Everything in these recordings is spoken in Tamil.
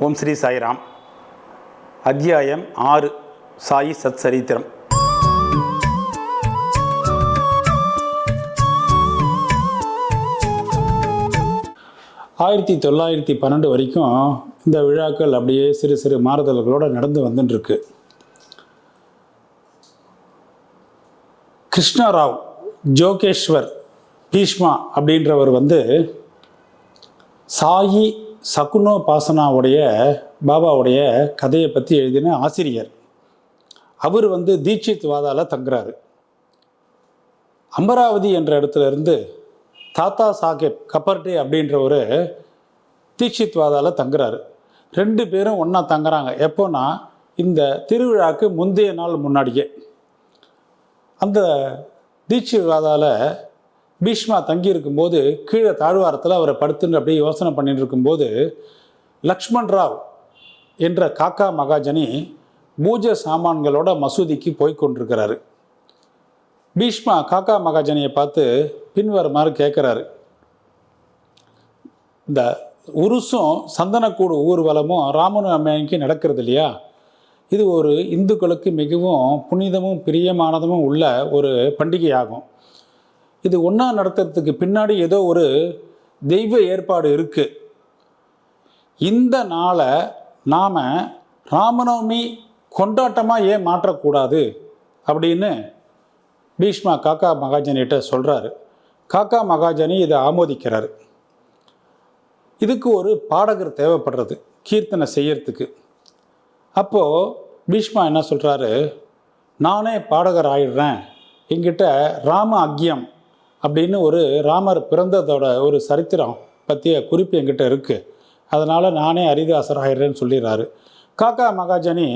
ஓம் ஸ்ரீ சாய்ராம். அத்தியாயம் ஆறு சாயி சத் சரித்திரம் ஆயிரத்தி தொள்ளாயிரத்தி பன்னெண்டு வரைக்கும் இந்த விழாக்கள் அப்படியே சிறு சிறு மாறுதல்களோடு நடந்து வந்துட்டுருக்கு கிருஷ்ணராவ் ஜோகேஸ்வர் பீஷ்மா அப்படின்றவர் வந்து சாயி சகுனோ பாசனாவுடைய பாபாவுடைய கதையை பற்றி எழுதின ஆசிரியர். அவர் வந்து தீட்சித் வாதாவில் தங்குறாரு. அமராவதி என்ற இடத்துல இருந்து தாத்தா சாஹேப் கப்பர்டே அப்படின்ற ஒரு தீட்சித் வாதால தங்குறாரு. ரெண்டு பேரும் ஒன்றா தங்குறாங்க. எப்போனா இந்த திருவிழாக்கு முந்தைய நாள் முன்னாடியே. அந்த தீட்சித் வாதாவில் பீஷ்மா தங்கி இருக்கும்போது கீழே தாழ்வாரத்தில் அவரை படுத்துன்னு அப்படியே யோசனை பண்ணிட்டு இருக்கும்போது லக்ஷ்மண் ராவ் என்ற காக்கா மகாஜனி பூஜை சாமான்களோட மசூதிக்கு போய் கொண்டிருக்கிறாரு. பீஷ்மா காக்கா மகாஜனியை பார்த்து பின்வருமாறு கேட்குறாரு. இந்த உருசும் சந்தனக்கூடு ஊர்வலமும் ராமனு ராமநவமிக்கு நடக்கிறது இல்லையா? இது ஒரு இந்துக்களுக்கு மிகவும் புனிதமும் பிரியமானதும் உள்ள ஒரு பண்டிகையாகும். இது ஒன்றா நடத்துறதுக்கு பின்னாடி ஏதோ ஒரு தெய்வ ஏற்பாடு இருக்குது இந்த நாளை நாம் ராமநவமி கொண்டாட்டமாக ஏன் மாற்றக்கூடாது? அப்படின்னு பீஷ்மா காக்கா மகாஜனிகிட்ட சொல்கிறாரு காக்கா மகாஜனி இதை ஆமோதிக்கிறாரு. இதுக்கு ஒரு பாடகர் தேவைப்படுறது கீர்த்தனை செய்யறதுக்கு. அப்போது பீஷ்மா என்ன சொல்கிறாரு நானே பாடகர் ஆயிடுறேன். என்கிட்ட ராம அக்யம் அப்படின்னு ஒரு ராமர் பிறந்ததோட ஒரு சரித்திரம் பற்றிய குறிப்பு என்கிட்ட இருக்குது அதனால் நானே ஹரிதாசர் ஆயிடுறேன்னு சொல்லிடுறாரு. காக்கா மகாஜனி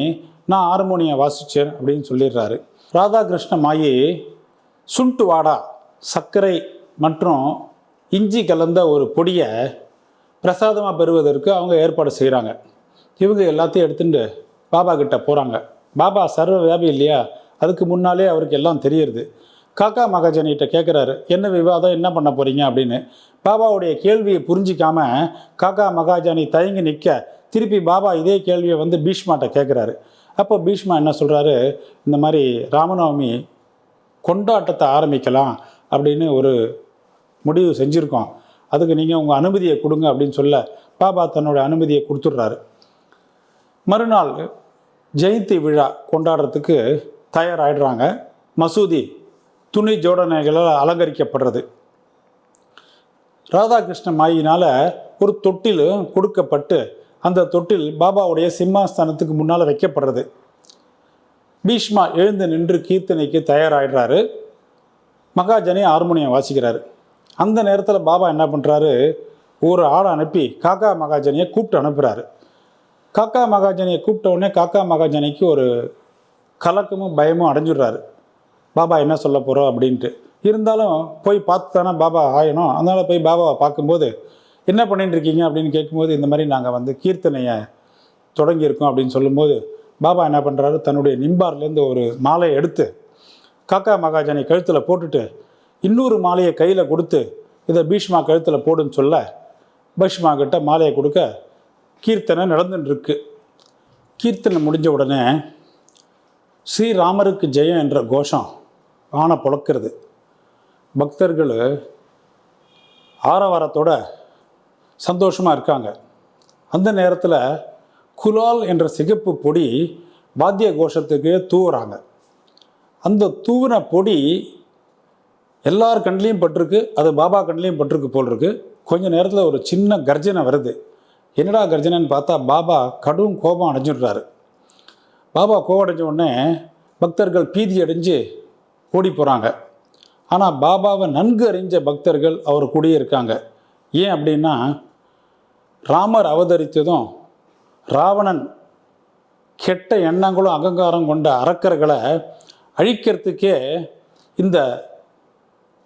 நான் ஹார்மோனியம் வாசித்தேன் அப்படின்னு சொல்லிடுறாரு. ராதாகிருஷ்ண மாயி சுண்டு வாடா சர்க்கரை மற்றும் இஞ்சி கலந்த ஒரு பொடியை பிரசாதமாக பெறுவதற்கு அவங்க ஏற்பாடு செய்கிறாங்க இவங்க எல்லாத்தையும் எடுத்துட்டு பாபா கிட்ட போகிறாங்க பாபா சர்வ வியாபி இல்லையா? அதுக்கு முன்னாலே அவருக்கு எல்லாம் தெரியுது. காக்கா மகாஜனிகிட்ட கேட்குறாரு என்ன விவாதம்? என்ன பண்ண போகிறீங்க அப்படின்னு. பாபாவுடைய கேள்வியை புரிஞ்சிக்காம காக்கா மகாஜானி தயங்கி நிற்க திருப்பி பாபா இதே கேள்வியை வந்து பீஷ்மாட்ட கேட்குறாரு அப்போ பீஷ்மா என்ன சொல்கிறாரு இந்த மாதிரி ராமநவமி கொண்டாட்டத்தை ஆரம்பிக்கலாம் அப்படின்னு ஒரு முடிவு செஞ்சுருக்கோம். அதுக்கு நீங்கள் உங்கள் அனுமதியை கொடுங்க அப்படின்னு சொல்ல பாபா தன்னோட அனுமதியை கொடுத்துட்றாரு. மறுநாள் ஜெயந்தி விழா கொண்டாடுறதுக்கு தயாராகிடுறாங்க மசூதி துணி ஜோடனைகளால் அலங்கரிக்கப்படுறது. ராதாகிருஷ்ண மாயினால் ஒரு தொட்டில் கொடுக்கப்பட்டு அந்த தொட்டில் பாபாவுடைய சிம்மாஸ்தானத்துக்கு முன்னால் வைக்கப்படுறது. பீஷ்மா எழுந்து நின்று கீர்த்தனைக்கு தயாராகிடுறாரு மகாஜனி ஹார்மோனியம் வாசிக்கிறாரு. அந்த நேரத்தில் பாபா என்ன பண்ணுறாரு ஒரு ஆளை அனுப்பி காக்கா மகாஜனியை கூப்பிட்டு அனுப்புகிறாரு காக்கா மகாஜனியை கூப்பிட்ட உடனே காக்கா மகாஜனிக்கு ஒரு கலக்கமும் பயமும் அடைஞ்சிடுறாரு. பாபா என்ன சொல்ல போகிறோம் அப்படின்ட்டு. இருந்தாலும் போய் பார்த்து தானே பாபா ஆயணும் அதனால் போய் பாபாவை பார்க்கும்போது என்ன பண்ணிட்டு இருக்கீங்க? அப்படின்னு கேட்கும்போது இந்த மாதிரி நாங்கள் வந்து கீர்த்தனையை தொடங்கியிருக்கோம். அப்படின்னு சொல்லும்போது பாபா என்ன பண்ணுறாரு தன்னுடைய நிம்பார்லேருந்து ஒரு மாலையை எடுத்து காக்கா மகாஜனை கழுத்தில் போட்டுட்டு இன்னொரு மாலையை கையில் கொடுத்து இதை பீஷ்மா கழுத்தில் போடுன்னு சொல்ல பீஷ்மா கிட்ட மாலையை கொடுக்க கீர்த்தனை நடந்துட்டுருக்கு. கீர்த்தனை முடிஞ்ச உடனே ஸ்ரீராமருக்கு ஜெயம் என்ற கோஷம் வான புழக்கிறது. பக்தர்கள் ஆரவாரத்தோட சந்தோஷமாக இருக்காங்க. அந்த நேரத்தில் குலால் என்ற சிகப்பு பொடி வாத்திய கோஷத்துக்கு தூவுறாங்க. அந்த தூவின பொடி எல்லார் கண்லேயும் பட்டிருக்கு அது பாபா கண்லேயும் பட்டிருக்கு போல் இருக்கு கொஞ்ச நேரத்தில் ஒரு சின்ன கர்ஜனை வருது. என்னடா கர்ஜனைன்னு பார்த்தா பாபா கடும் கோபம் அடைஞ்சிடுறாரு. பாபா கோபம் அடைஞ்ச உடனே பக்தர்கள் பீதி அடைஞ்சு ஓடி போகிறாங்க ஆனால் பாபாவை நன்கு அறிஞ்ச பக்தர்கள் அவர் கூடயே இருக்காங்க. ஏன் அப்படின்னா ராமர் அவதரித்ததும் ராவணன் கெட்ட எண்ணங்களும் அகங்காரம் கொண்ட அரக்கர்களை அழிக்கிறதுக்கே இந்த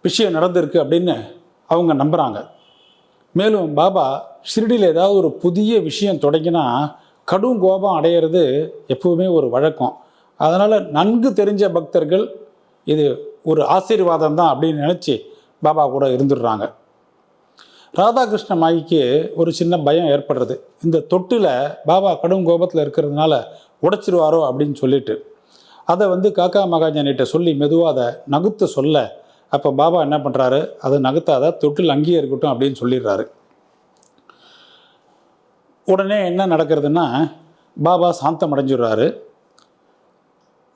விஷயம் நடந்திருக்கு அப்படின்னு அவங்க நம்புகிறாங்க மேலும் பாபா ஷிரடியில் ஏதாவது ஒரு புதிய விஷயம் தொடங்கினா கடும் கோபம் அடையிறது எப்பவுமே ஒரு வழக்கம். அதனால் நன்கு தெரிஞ்ச பக்தர்கள் இது ஒரு ஆசீர்வாதம் தான் அப்படின்னு நினச்சி பாபா கூட இருந்துடுறாங்க. ராதாகிருஷ்ண மாய்க்கு ஒரு சின்ன பயம் ஏற்படுறது. இந்த தொட்டில் பாபா கடும் கோபத்தில் இருக்கிறதுனால உடைச்சிருவாரோ அப்படின்னு சொல்லிட்டு. அதை வந்து காக்கா மகாஜனிட்ட சொல்லி மெதுவாக அதை நகுத்த சொல்ல. அப்போ பாபா என்ன பண்ணுறாரு அதை நகுத்தாத தொட்டில் அங்கேயே இருக்கட்டும் அப்படின்னு சொல்லிடுறாரு. உடனே என்ன நடக்கிறதுன்னா பாபா சாந்தம் அடைஞ்சிடுறாரு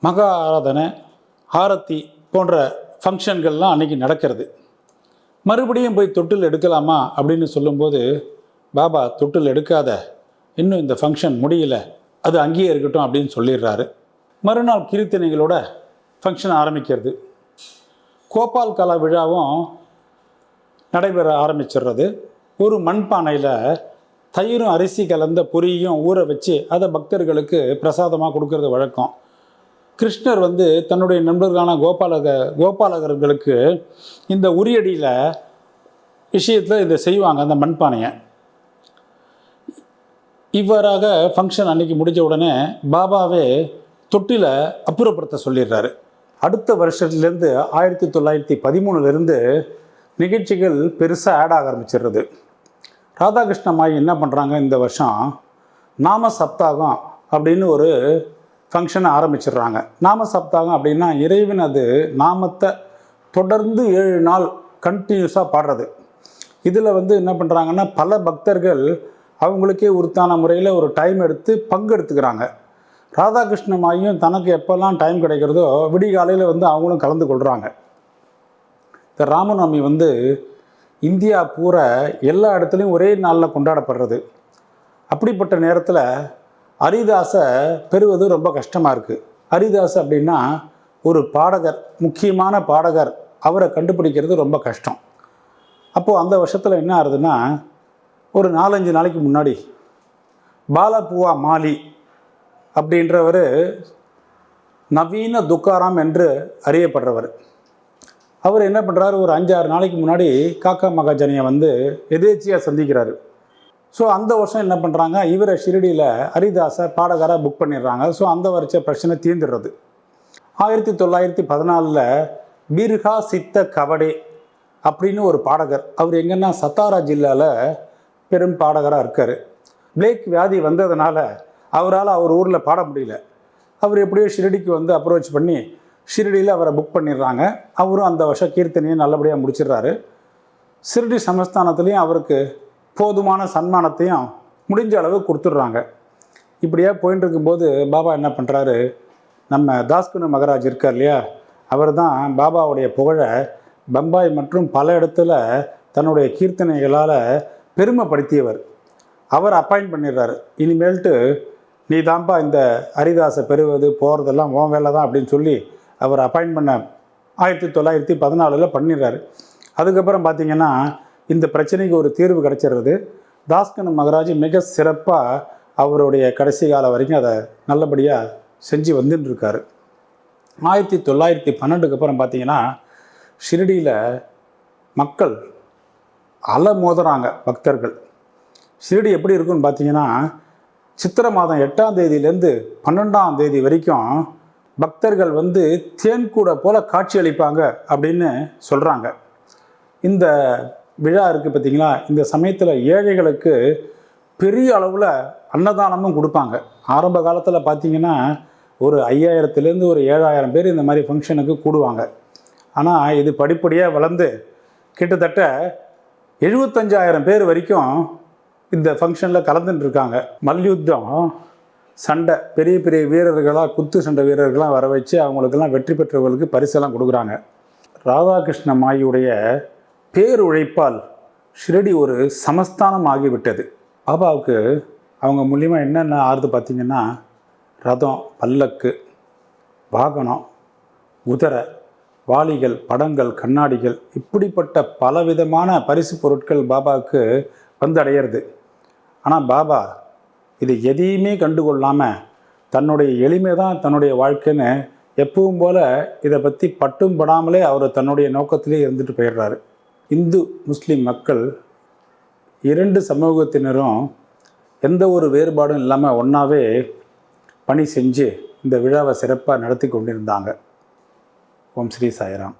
மகா ஆராதனை ஆரத்தி போன்ற ஃபங்க்ஷன்கள்லாம் அன்றைக்கி நடக்கிறது. மறுபடியும் போய் தொட்டில் எடுக்கலாமா அப்படின்னு சொல்லும்போது பாபா தொட்டில் எடுக்காத. இன்னும் இந்த ஃபங்க்ஷன் முடியல. அது அங்கேயே இருக்கட்டும் அப்படின்னு சொல்லிடுறாரு. மறுநாள் கீர்த்தனைகளோட ஃபங்க்ஷன் ஆரம்பிக்கிறது. கோபால் கலா விழாவும் நடைபெற ஆரம்பிச்சிடுறது. ஒரு மண்பானையில் தயிரும் அரிசி கலந்த பொரியும் ஊற வச்சு அதை பக்தர்களுக்கு பிரசாதமாக கொடுக்கறது வழக்கம். கிருஷ்ணர் வந்து தன்னுடைய நண்பர்களான கோபாலக கோபாலகர்களுக்கு இந்த உரியடியில் விஷயத்தில் இதை செய்வாங்க அந்த மண்பானையை. இவ்வாறாக ஃபங்க்ஷன் அன்னைக்கு முடிஞ்ச உடனே பாபாவே தொட்டில அப்புறப்படுத்த சொல்லிடுறாரு. அடுத்த வருஷத்துலேருந்து ஆயிரத்தி தொள்ளாயிரத்தி பதிமூணுலேருந்து நிகழ்ச்சிகள் பெருசாக ஆட் ஆக ஆரம்பிச்சிடுறது. ராதாகிருஷ்ணமாய் என்ன பண்ணுறாங்க இந்த வருஷம்? நாம சப்தாகம் அப்படின்னு ஒரு ஃபங்க்ஷனை ஆரம்பிச்சிடுறாங்க. நாம சப்தாகம் அப்படின்னா இறைவன் அது நாமத்தை தொடர்ந்து ஏழு நாள் கண்டினியூஸாக பாடுறது. இதில் வந்து என்ன பண்ணுறாங்கன்னா பல பக்தர்கள் அவங்களுக்கே உருத்தான முறையில் ஒரு டைம் எடுத்து பங்கெடுத்துக்கிறாங்க. ராதாகிருஷ்ண மாயும் தனக்கு எப்போல்லாம் டைம் கிடைக்கிறதோ விடிகாலையில் வந்து அவங்களும் கலந்து கொள்கிறாங்க இந்த ராமநவமி வந்து இந்தியா பூரா எல்லா இடத்துலையும் ஒரே நாளில் கொண்டாடப்படுறது. அப்படிப்பட்ட நேரத்தில் அரிதாசை பெறுவது ரொம்ப கஷ்டமாக இருக்குது ஹரிதாஸ் அப்படின்னா ஒரு பாடகர் முக்கியமான பாடகர். அவரை கண்டுபிடிக்கிறது ரொம்ப கஷ்டம். அப்போது அந்த வருஷத்தில் என்ன ஆகுதுன்னா ஒரு நாலஞ்சு நாளைக்கு முன்னாடி பாலபுவா மாலி அப்படின்றவர் நவீன துக்காராம் என்று அறியப்படுறவர். அவர் என்ன பண்ணுறாரு ஒரு அஞ்சாறு நாளைக்கு முன்னாடி காக்கா மகாஜனியை வந்து எதேச்சியாக சந்திக்கிறாரு. ஸோ அந்த வருஷம் என்ன பண்ணுறாங்க இவரை ஷிரடியில் ஹரிதாஸை பாடகராக புக் பண்ணிடுறாங்க. ஸோ அந்த வருஷ பிரச்சனை தீர்ந்துடுறது. ஆயிரத்தி தொள்ளாயிரத்தி பதினாலில் பீர்ஹா சித்த கவடே அப்படின்னு ஒரு பாடகர். அவர் எங்கன்னா சத்தாரா ஜில்லாவில் பெரும் பாடகராக இருக்கார். பிளேக் வியாதி வந்ததுனால அவரால் அவர் ஊரில் பாட முடியல. அவர் எப்படியோ ஷிரடிக்கு வந்து அப்ரோச் பண்ணி ஷிரடியில் அவரை புக் பண்ணிடுறாங்க. அவரும் அந்த வருஷம் கீர்த்தனையை நல்லபடியாக முடிச்சிடுறாரு. ஷிரடி சமஸ்தானத்துலேயும் அவருக்கு போதுமான சன்மானத்தையும் முடிஞ்ச அளவு கொடுத்துட்றாங்க. இப்படியே போயின்னு இருக்கும்போது பாபா என்ன பண்ணுறாரு நம்ம தாஸ்குனு மகராஜ் இருக்கார் இல்லையா? அவர் தான் பாபாவுடைய புகழை பம்பாய் மற்றும் பல இடத்துல தன்னுடைய கீர்த்தனைகளால் பெருமைப்படுத்தியவர். அவர் அப்பாயிண்ட் பண்ணிடுறாரு. இனிமேல்ட்டு நீ தான்ப்பா இந்த ஹரிதாசை பெறுவது போகிறதெல்லாம் ஓன் வேலை தான் அப்படின்னு சொல்லி அவர் அப்பாயிண்ட் பண்ண ஆயிரத்தி தொள்ளாயிரத்தி பதினாலில் பண்ணிடுறாரு. அதுக்கப்புறம் பார்த்தீங்கன்னா இந்த பிரச்சனைக்கு ஒரு தீர்வு கிடைச்சிடுறது தாஸ்கன் மகராஜ் மிக சிறப்பாக அவருடைய கடைசி காலம் வரைக்கும் அதை நல்லபடியாக செஞ்சு வந்துட்டுருக்காரு ஆயிரத்தி தொள்ளாயிரத்தி பன்னெண்டுக்கு அப்புறம் பார்த்தீங்கன்னா ஷிரடியில் மக்கள் அலை மோதுறாங்க பக்தர்கள். ஷிரடி எப்படி இருக்குன்னு பார்த்தீங்கன்னா சித்திரை மாதம் எட்டாம் தேதியிலேருந்து பன்னெண்டாம் தேதி வரைக்கும் பக்தர்கள் வந்து தேன் கூட போல காட்சி அளிப்பாங்க அப்படின்னு சொல்கிறாங்க இந்த விழா இருக்குது பார்த்தீங்களா? இந்த சமயத்தில் ஏழைகளுக்கு பெரிய அளவில் அன்னதானமும் கொடுப்பாங்க. ஆரம்ப காலத்தில் பார்த்தீங்கன்னா ஒரு ஐயாயிரத்துலேருந்து ஒரு ஏழாயிரம் பேர் இந்த மாதிரி ஃபங்க்ஷனுக்கு கூடுவாங்க. ஆனால் இது படிப்படியாக வளர்ந்து கிட்டத்தட்ட எழுபத்தஞ்சாயிரம் பேர் வரைக்கும் இந்த ஃபங்க்ஷனில் கலந்துட்டு இருக்காங்க. மல்யுத்தம் சண்டை பெரிய பெரிய வீரர்களாக குத்து சண்டை வீரர்களாக வர வச்சு அவங்களுக்கெல்லாம் வெற்றி பெற்றவர்களுக்கு பரிசெல்லாம் கொடுக்குறாங்க. ராதாகிருஷ்ண மாயுடைய பேருழைப்பால் ஷிரடி ஒரு சமஸ்தானம் ஆகிவிட்டது. பாபாவுக்கு அவங்க மூலியமாக என்னென்ன ஆறுது பார்த்திங்கன்னா ரதம் பல்லக்கு வாகனம் குதிரை வாளிகள் படங்கள் கண்ணாடிகள் இப்படிப்பட்ட பலவிதமான பரிசு பொருட்கள் பாபாவுக்கு வந்தடையிறது. ஆனால் பாபா இது எதையுமே கண்டுகொள்ளாமல் தன்னுடைய எளிமை தான் தன்னுடைய வாழ்க்கைன்னு எப்பவும் போல் இதை பற்றி பட்டும் படாமலே அவர் தன்னுடைய நோக்கத்திலே இருந்துட்டு போயிடுறாரு. இந்து முஸ்லீம் மக்கள் இரண்டு சமூகத்தினரும் எந்த ஒரு வேறுபாடும் இல்லாமல் ஒன்றாவே பணி செஞ்சு இந்த விழாவை சிறப்பாக நடத்தி கொண்டிருந்தாங்க. ஓம் ஸ்ரீ சாய்ராம்.